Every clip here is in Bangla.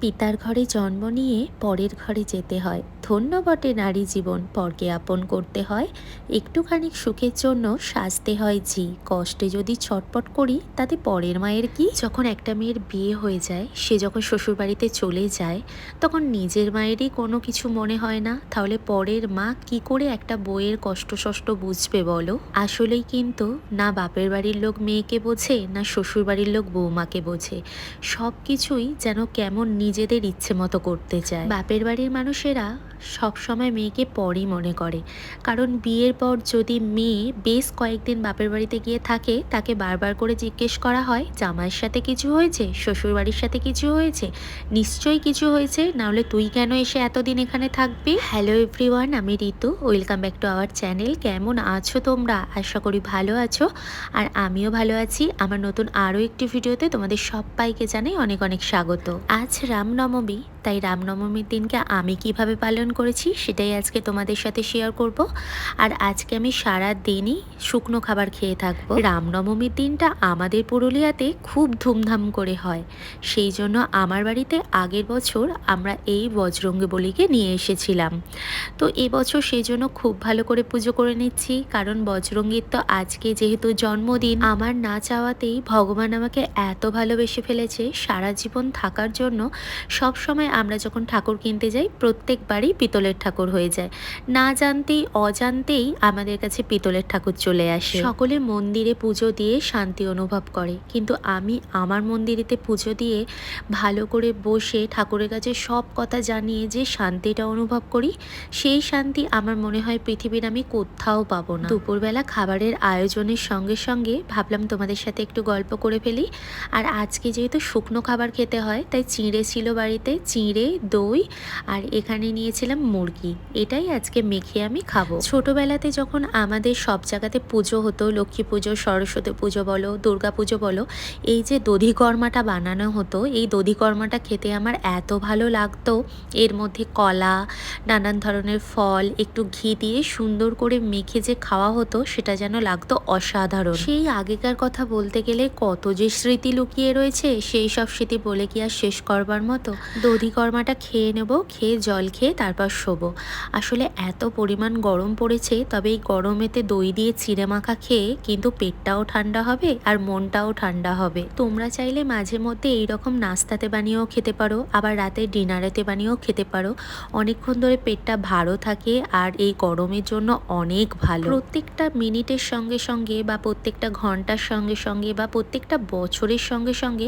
পিতার ঘরে জন্ম নিয়ে পরের ঘরে যেতে হয়। ধন্য বটে নারী জীবন। পরকে আপন করতে হয় একটুখানি সুখের জন্য সাজতে হয় জি কষ্টে যদি ছটপট করি, তাতে পরের মায়ের কি? যখন একটা মেয়ের বিয়ে হয়ে যায়, সে যখন শ্বশুরবাড়িতে চলে যায়, তখন নিজের মায়েরই কোনো কিছু মনে হয় না। তাহলে পরের মা কি করে একটা বইয়ের কষ্ট সষ্ট বুঝবে বলো? আসলেই কিন্তু না বাপের বাড়ির লোক মেয়েকে বোঝে, না শ্বশুর বাড়ির লোক বৌমাকে বোঝে। সব কিছুই যেন কেমন নিজেদের ইচ্ছে মতো করতে চায়। বাপের বাড়ির মানুষেরা সবসময় মেয়েকে পরই মনে করে। কারণ বিয়ের পর যদি মেয়ে বেশ কয়েকদিন বাপের বাড়িতে গিয়ে থাকে, তাকে বারবার করে জিজ্ঞেস করা হয়, জামাইয়ের সাথে কিছু হয়েছে? শ্বশুর বাড়ির সাথে কিছু হয়েছে? নিশ্চয়ই কিছু হয়েছে? নাহলে তুই কেন এসে এতদিন এখানে থাকবি? হ্যালো এভরিওয়ান আমি Ritu. Welcome back to our channel কেমন আছো তোমরা? আশা করি ভালো আছো। আর আমিও ভালো আছি। আমার নতুন আরও একটি ভিডিওতে তোমাদের সবাইকে জানাই অনেক অনেক স্বাগত। আজ রামনবমী তাই রামনবমীর দিনকে আমি কীভাবে পালন করেছি সেটাই আজকে তোমাদের সাথে শেয়ার করব। আর আজকে আমি সারা দিনই শুকনো খাবার খেয়ে থাকব। রামনবমীর দিনটা আমাদের পুরুলিয়াতে খুব ধুমধাম করে হয়। সেই জন্য আমার বাড়িতে আগের বছর আমরা এই বজরঙ্গী বলিকে নিয়ে এসেছিলাম। তো এবছর সেই জন্য খুব ভালো করে পুজো করে নিচ্ছি। কারণ বজরঙ্গীর তো আজকে যেহেতু জন্মদিন, আমার না চাওয়াতেই ভগবান আমাকে এত ভালোবেসে ফেলেছে। সারা জীবন থাকার জন্য সব সময় আমরা যখন ঠাকুর কিনতে যাই প্রত্যেকবারই পিতলের ঠাকুর হয়ে যায়। না জানতেই অজান্তেই আমাদের কাছে পিতলের ঠাকুর চলে আসে। সকলে মন্দিরে পুজো দিয়ে শান্তি অনুভব করে। কিন্তু আমি আমার মন্দিরেতে পুজো দিয়ে ভালো করে বসে ঠাকুরের কাছে সব কথা জানিয়ে যে শান্তিটা অনুভব করি সেই শান্তি আমার মনে হয় পৃথিবীর আমি কোথাও পাবো না। দুপুরবেলা খাবারের আয়োজনের সঙ্গে সঙ্গে ভাবলাম তোমাদের সাথে একটু গল্প করে ফেলি। আর আজকে যেহেতু শুকনো খাবার খেতে হয় তাই চিঁড়ে ছিল বাড়িতে চিঁড়ে, দই আর এখানে নিয়েছিলাম মুরগি। এটাই আজকে মেখে আমি খাব। ছোটবেলাতে যখন আমাদের সব জায়গাতে পুজো হতো, লক্ষ্মী পুজো, সরস্বতী পুজো বলো, দুর্গা পুজো বলো, এই যে দধিকর্মাটা বানানো হতো, এই দধিকর্মাটা খেতে আমার এত ভালো লাগতো। এর মধ্যে কলা, নানান ধরনের ফল, একটু ঘি দিয়ে সুন্দর করে মেখে যে খাওয়া হতো, সেটা যেন লাগতো অসাধারণ। সেই আগেকার কথা বলতে গেলে কত যে স্মৃতি লুকিয়ে রয়েছে, সেই সব স্মৃতি বলে কি আর শেষ করবার মতো? দধিকর্মাটা খেয়ে নেব, খেয়ে জল খেয়ে তারপর শোবো। আসলে এত পরিমাণ গরম পড়েছে, তবে এই গরমেতে দই দিয়ে চিড়ে মাখা খেয়ে কিন্তু পেটটাও ঠান্ডা হবে আর মনটাও ঠান্ডা হবে। তোমরা চাইলে মাঝে মধ্যে এইরকম নাস্তাতে বানিয়েও খেতে পারো, আবার রাতে ডিনারেতে বানিয়েও খেতে পারো। অনেকক্ষণ ধরে পেটটা ভালো থাকে আর এই গরমের জন্য অনেক ভালো। প্রত্যেকটা মিনিটের সঙ্গে সঙ্গে বা প্রত্যেকটা ঘণ্টার সঙ্গে সঙ্গে বা প্রত্যেকটা বছরের সঙ্গে সঙ্গে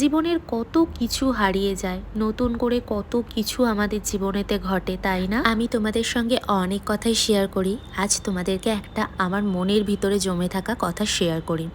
জীবনের কত কিছু হারিয়ে যায়। নতুন করে কত কিছু আমাদের জীবনেতে ঘটে, তাই না? আমি তোমাদের সঙ্গে অনেক কথাই শেয়ার করি। আজ তোমাদেরকে একটা আমার মনের ভিতরে জমে থাকা কথা শেয়ার করি।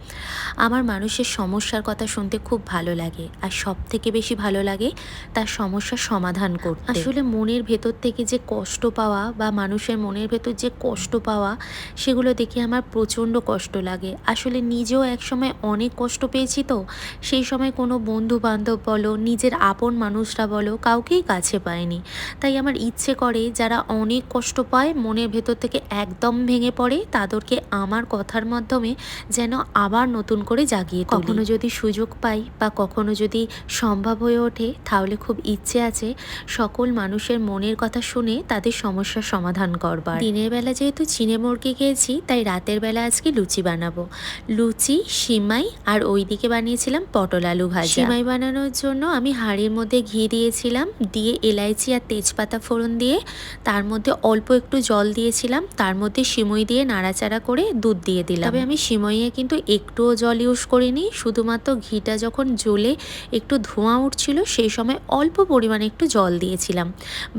আমার মানুষের সমস্যার কথা শুনতে খুব ভালো লাগে আর সব থেকে বেশি ভালো লাগে তার সমস্যার সমাধান করতে। আসলে মনের ভেতর থেকে যে কষ্ট পাওয়া বা মানুষের মনের ভেতর যে কষ্ট পাওয়া, সেগুলো দেখে আমার প্রচণ্ড কষ্ট লাগে। আসলে নিজেও একসময় অনেক কষ্ট পেয়েছি তো। সেই সময় কোনো বন্ধু বান্ধব বলো, নিজের আপন মানুষরা বলো কাউকেই কাছে পায়নি। তাই আমার ইচ্ছে করে যারা অনেক কষ্ট পায় মনের ভেতর থেকে একদম ভেঙে পড়ে তাদেরকে আমার কথার মাধ্যমে যেন আবার নতুন করে জাগিয়ে। কখনো যদি সুযোগ পাই বা কখনো যদি সম্ভব হয়ে ওঠে তাহলে খুব ইচ্ছে আছে সকল মানুষের মনের কথা শুনে তাদের সমস্যার সমাধান করবার। দিনের বেলা যেহেতু চিনে মুরগি খেয়েছি তাই রাতের বেলা আজকে লুচি বানাবো। লুচি সিমাই আর ওইদিকে বানিয়েছিলাম পটল আলু ভাজা। সিমাই বানানোর জন্য আমি হাঁড়ির মধ্যে ঘি দিয়েছিলাম, দিয়ে এলাইচি আর তেজপাতা ফোড়ন দিয়ে, তার মধ্যে অল্প একটু জল দিয়েছিলাম, তার মধ্যে সিমই দিয়ে নাড়াচাড়া করে দুধ দিয়ে দিলাম। তবে আমি সিমইয়ে কিন্তু একটুও জল ইউজ করিনি, শুধুমাত্র ঘিটা যখন জ্বলে একটু ধোঁয়া উঠছিল, সেই সময় অল্প পরিমাণে একটু জল দিয়েছিলাম।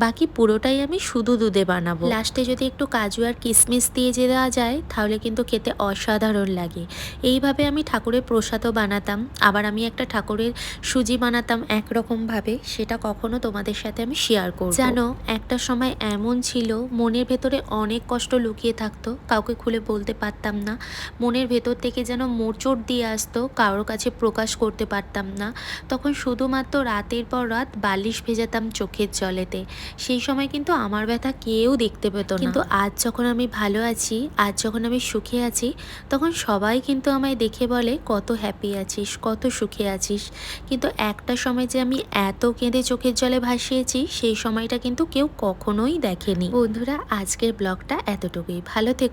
বাকি পুরোটাই আমি শুধু দুধে বানাবো। লাস্টে যদি একটু কাজু আর কিশমিশ দিয়ে যে দেওয়া যায়, তাহলে কিন্তু খেতে অসাধারণ লাগে। এইভাবে আমি ঠাকুরের প্রসাদও বানাতাম। আবার আমি একটা ঠাকুরের সুজি বানাতাম একরকমভাবে, সেটা কখনো তোমাদের সাথে আমি শেয়ার করব। জানো, একটা সময় এমন ছিল, মনের ভেতরে অনেক কষ্ট লুকিয়ে থাকতো, কাউকে খুলে বলতে পারতাম না। মনের ভেতর থেকে যেন মোচড় দিয়ে আসতো, কারোর কাছে প্রকাশ করতে পারতাম না। তখন শুধুমাত্র রাতের পর রাত বালিশ ভেজাতাম চোখের জলেতে। সেই সময় কিন্তু আমার ব্যথা কেউ দেখতে পেত না। কিন্তু আজ যখন আমি ভালো আছি, আজ যখন আমি সুখে আছি, তখন সবাই কিন্তু আমায় দেখে বলে, কত হ্যাপি আছিস, কত সুখে আছিস। কিন্তু একটা সময় যে আমি এত কেঁদে চোখে চোখের জলে ভাসিয়েছি, সেই সময়টা কিন্তু কেউ কখনোই দেখেনি। বন্ধুরা, আজকের ব্লগটা এতটুকুই। ভালো থেকো।